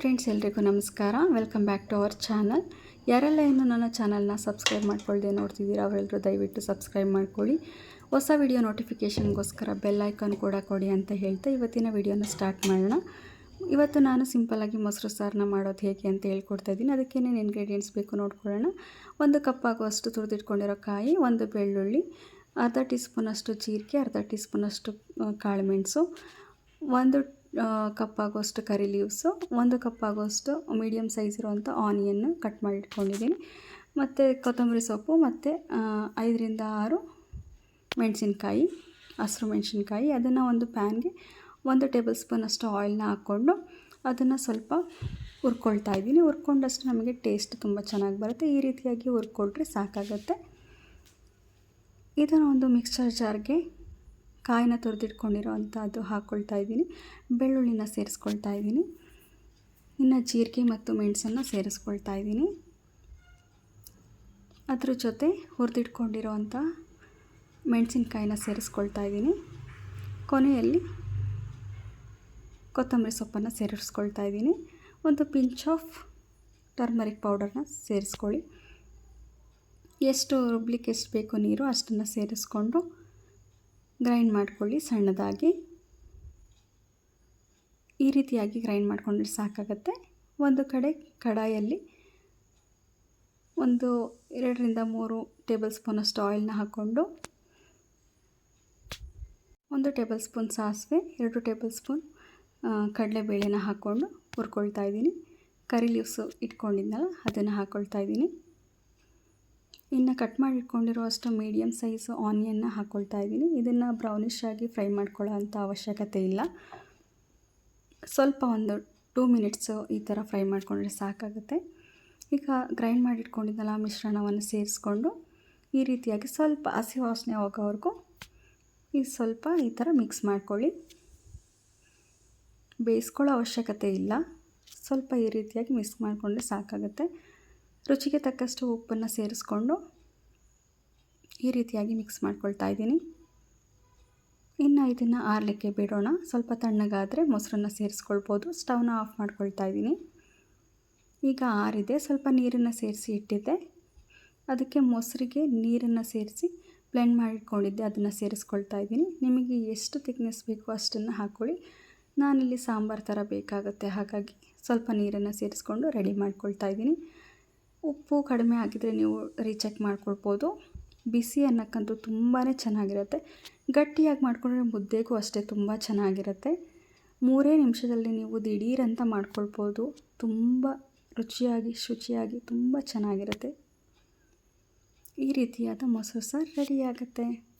Friends ಎಲ್ರಿಗೂ ನಮಸ್ಕಾರ. Welcome back to our channel ಯಾರೆಲ್ಲ ಇನ್ನೂ ನನ್ನ ಚಾನಲ್ನ ಸಬ್ಸ್ಕ್ರೈಬ್ ಮಾಡ್ಕೊಳ್ಳ್ದೆ ನೋಡ್ತಿದ್ದೀರಾ ಅವರೆಲ್ಲರೂ ದಯವಿಟ್ಟು ಸಬ್ಸ್ಕ್ರೈಬ್ ಮಾಡ್ಕೊಳ್ಳಿ. ಹೊಸ ವಿಡಿಯೋ ನೋಟಿಫಿಕೇಷನ್ಗೋಸ್ಕರ ಬೆಲ್ ಐಕಾನ್ ಕೂಡ ಕೊಡಿ ಅಂತ ಹೇಳ್ತಾ ಇವತ್ತಿನ ವಿಡಿಯೋನ ಸ್ಟಾರ್ಟ್ ಮಾಡೋಣ. ಇವತ್ತು ನಾನು ಸಿಂಪಲ್ಲಾಗಿ ಮೊಸರು ಸಾರನ್ನ ಮಾಡೋದು ಹೇಗೆ ಅಂತ ಹೇಳ್ಕೊಡ್ತಾ ಇದ್ದೀನಿ. ಅದಕ್ಕೇನೇನು ಇಂಗ್ರೀಡಿಯೆಂಟ್ಸ್ ಬೇಕು ನೋಡ್ಕೊಳ್ಳೋಣ. ಒಂದು ಕಪ್ ಆಗುವಷ್ಟು ತುರಿದಿಟ್ಕೊಂಡಿರೋ ಕಾಯಿ, ಒಂದು ಬೆಳ್ಳುಳ್ಳಿ, ಅರ್ಧ ಟೀ ಸ್ಪೂನಷ್ಟು ಜೀರಿಗೆ, ಅರ್ಧ ಟೀ ಸ್ಪೂನಷ್ಟು ಕಾಳುಮೆಣಸು ಒಂದು ಕಪ್ ಆಗೋಷ್ಟು ಕರಿ ಲೀವ್ಸು ಒಂದು ಕಪ್ ಆಗೋಷ್ಟು ಮೀಡಿಯಮ್ ಸೈಜ್ ಇರುವಂಥ ಆನಿಯನ್ನು ಕಟ್ ಮಾಡಿ ಇಟ್ಕೊಂಡಿದ್ದೀನಿ ಮತ್ತು ಕೊತ್ತಂಬರಿ ಸೊಪ್ಪು, ಮತ್ತು ಐದರಿಂದ ಆರು ಮೆಣಸಿನ್ಕಾಯಿ, ಹಸಿರು ಮೆಣಸಿನ್ಕಾಯಿ. ಅದನ್ನು ಒಂದು ಪ್ಯಾನ್ಗೆ ಒಂದು ಟೇಬಲ್ ಸ್ಪೂನಷ್ಟು ಆಯಿಲ್ನ ಹಾಕ್ಕೊಂಡು ಅದನ್ನು ಸ್ವಲ್ಪ ಹುರ್ಕೊಳ್ತಾ ಇದ್ದೀನಿ. ಹುರ್ಕೊಂಡಷ್ಟು ನಮಗೆ ಟೇಸ್ಟ್ ತುಂಬ ಚೆನ್ನಾಗಿ ಬರುತ್ತೆ. ಈ ರೀತಿಯಾಗಿ ಹುರ್ಕೊಂಡ್ರೆ ಸಾಕಾಗುತ್ತೆ. ಇದನ್ನು ಒಂದು ಮಿಕ್ಸ್ಚರ್ ಜಾರ್ಗೆ ಕಾಯಿನ ತುರಿದಿಟ್ಕೊಂಡಿರೋ ಅಂಥದ್ದು ಹಾಕ್ಕೊಳ್ತಾ ಇದ್ದೀನಿ. ಬೆಳ್ಳುಳ್ಳಿನ ಸೇರಿಸ್ಕೊಳ್ತಾ ಇದ್ದೀನಿ. ಇನ್ನು ಜೀರಿಗೆ ಮತ್ತು ಮೆಣಸನ್ನು ಸೇರಿಸ್ಕೊಳ್ತಾ ಇದ್ದೀನಿ. ಅದ್ರ ಜೊತೆ ಹುರಿದಿಟ್ಕೊಂಡಿರೋ ಅಂಥ ಮೆಣಸಿನ್ಕಾಯಿನ ಸೇರಿಸ್ಕೊಳ್ತಾ ಇದ್ದೀನಿ. ಕೊನೆಯಲ್ಲಿ ಕೊತ್ತಂಬರಿ ಸೊಪ್ಪನ್ನು ಸೇರಿಸ್ಕೊಳ್ತಾ ಇದ್ದೀನಿ. ಒಂದು ಪಿಂಚ್ ಆಫ್ ಟರ್ಮರಿಕ್ ಪೌಡರ್ನ ಸೇರಿಸ್ಕೊಳ್ಳಿ. ಎಷ್ಟು ರುಬ್ಲಿಕ್ಕೆ ಎಷ್ಟು ಬೇಕು ನೀರು ಅಷ್ಟನ್ನು ಸೇರಿಸ್ಕೊಂಡು ಗ್ರೈಂಡ್ ಮಾಡ್ಕೊಳ್ಳಿ ಸಣ್ಣದಾಗಿ. ಈ ರೀತಿಯಾಗಿ ಗ್ರೈಂಡ್ ಮಾಡ್ಕೊಂಡ್ರೆ ಸಾಕಾಗತ್ತೆ. ಒಂದು ಕಡೆ ಕಡಾಯಲ್ಲಿ ಒಂದು ಎರಡರಿಂದ ಮೂರು ಟೇಬಲ್ ಸ್ಪೂನಷ್ಟು ಆಯಿಲ್ನ ಹಾಕ್ಕೊಂಡು, ಒಂದು ಟೇಬಲ್ ಸ್ಪೂನ್ ಸಾಸಿವೆ, ಎರಡು ಟೇಬಲ್ ಸ್ಪೂನ್ ಕಡಲೆಬೇಳೆನ ಹಾಕ್ಕೊಂಡು ಹುರ್ಕೊಳ್ತಾ ಇದ್ದೀನಿ. ಕರಿ ಲೀವ್ಸು ಇಟ್ಕೊಂಡಿದ್ನಲ್ಲ, ಅದನ್ನು ಹಾಕ್ಕೊಳ್ತಾ ಇದ್ದೀನಿ. ಇನ್ನು ಕಟ್ ಮಾಡಿ ಅಷ್ಟು ಮೀಡಿಯಮ್ ಸೈಜು ಆನಿಯನ್ನ ಹಾಕ್ಕೊಳ್ತಾ ಇದ್ದೀನಿ. ಇದನ್ನು ಬ್ರೌನಿಷ್ ಆಗಿ ಫ್ರೈ ಮಾಡ್ಕೊಳ್ಳೋ ಅವಶ್ಯಕತೆ ಇಲ್ಲ. ಸ್ವಲ್ಪ ಒಂದು ಟೂ ಮಿನಿಟ್ಸು ಈ ಥರ ಫ್ರೈ ಮಾಡಿಕೊಂಡ್ರೆ ಸಾಕಾಗುತ್ತೆ. ಈಗ ಗ್ರೈಂಡ್ ಮಾಡಿಟ್ಕೊಂಡಿದ್ದೆಲ್ಲ ಮಿಶ್ರಣವನ್ನು ಸೇರಿಸ್ಕೊಂಡು ಈ ರೀತಿಯಾಗಿ ಸ್ವಲ್ಪ ಹಸಿ ವಾಸನೆ ಹೋಗೋವರೆಗೂ ಈ ಸ್ವಲ್ಪ ಈ ಥರ ಮಿಕ್ಸ್ ಮಾಡ್ಕೊಳ್ಳಿ. ಬೇಯಿಸ್ಕೊಳ್ಳೋ ಅವಶ್ಯಕತೆ ಇಲ್ಲ. ಸ್ವಲ್ಪ ಈ ರೀತಿಯಾಗಿ ಮಿಕ್ಸ್ ಮಾಡಿಕೊಂಡ್ರೆ ಸಾಕಾಗುತ್ತೆ. ರುಚಿಗೆ ತಕ್ಕಷ್ಟು ಉಪ್ಪನ್ನು ಸೇರಿಸ್ಕೊಂಡು ಈ ರೀತಿಯಾಗಿ ಮಿಕ್ಸ್ ಮಾಡ್ಕೊಳ್ತಾ ಇದ್ದೀನಿ. ಇನ್ನು ಇದನ್ನು ಆರಲಿಕ್ಕೆ ಬಿಡೋಣ. ಸ್ವಲ್ಪ ತಣ್ಣಗಾದರೆ ಮೊಸರನ್ನು ಸೇರಿಸ್ಕೊಳ್ಬೋದು. ಸ್ಟವ್ನ ಆಫ್ ಮಾಡ್ಕೊಳ್ತಾ ಇದ್ದೀನಿ. ಈಗ ಆರಿದೆ. ಸ್ವಲ್ಪ ನೀರನ್ನು ಸೇರಿಸಿ ಇಟ್ಟಿದ್ದೆ. ಅದಕ್ಕೆ ಮೊಸರಿಗೆ ನೀರನ್ನು ಸೇರಿಸಿ ಬ್ಲೆಂಡ್ ಮಾಡಿಟ್ಕೊಂಡಿದ್ದೆ ಅದನ್ನು ಸೇರಿಸ್ಕೊಳ್ತಾ ಇದ್ದೀನಿ. ನಿಮಗೆ ಎಷ್ಟು ತಿಕ್ನೆಸ್ ಬೇಕೋ ಅಷ್ಟನ್ನು ಹಾಕ್ಕೊಳ್ಳಿ. ನಾನಿಲ್ಲಿ ಸಾಂಬಾರು ಥರ ಬೇಕಾಗುತ್ತೆ. ಹಾಗಾಗಿ ಸ್ವಲ್ಪ ನೀರನ್ನು ಸೇರಿಸ್ಕೊಂಡು ರೆಡಿ ಮಾಡ್ಕೊಳ್ತಾ ಇದ್ದೀನಿ. ಉಪ್ಪು ಕಡಿಮೆ ಆಗಿದರೆ ನೀವು ರೀಚೆಕ್ ಮಾಡ್ಕೊಳ್ಬೋದು. ಬಿಸಿ ಅನ್ನಕ್ಕಂತೂ ತುಂಬಾ ಚೆನ್ನಾಗಿರುತ್ತೆ. ಗಟ್ಟಿಯಾಗಿ ಮಾಡಿಕೊಂಡ್ರೆ ಮುದ್ದೆಗೂ ಅಷ್ಟೇ ತುಂಬ ಚೆನ್ನಾಗಿರುತ್ತೆ. ಮೂರೇ ನಿಮಿಷದಲ್ಲಿ ನೀವು ದಿಢೀರಂತ ಮಾಡ್ಕೊಳ್ಬೋದು. ತುಂಬ ರುಚಿಯಾಗಿ, ಶುಚಿಯಾಗಿ ತುಂಬ ಚೆನ್ನಾಗಿರುತ್ತೆ. ಈ ರೀತಿಯಾದ ಮೊಸರು ಸಾರು ರೆಡಿಯಾಗುತ್ತೆ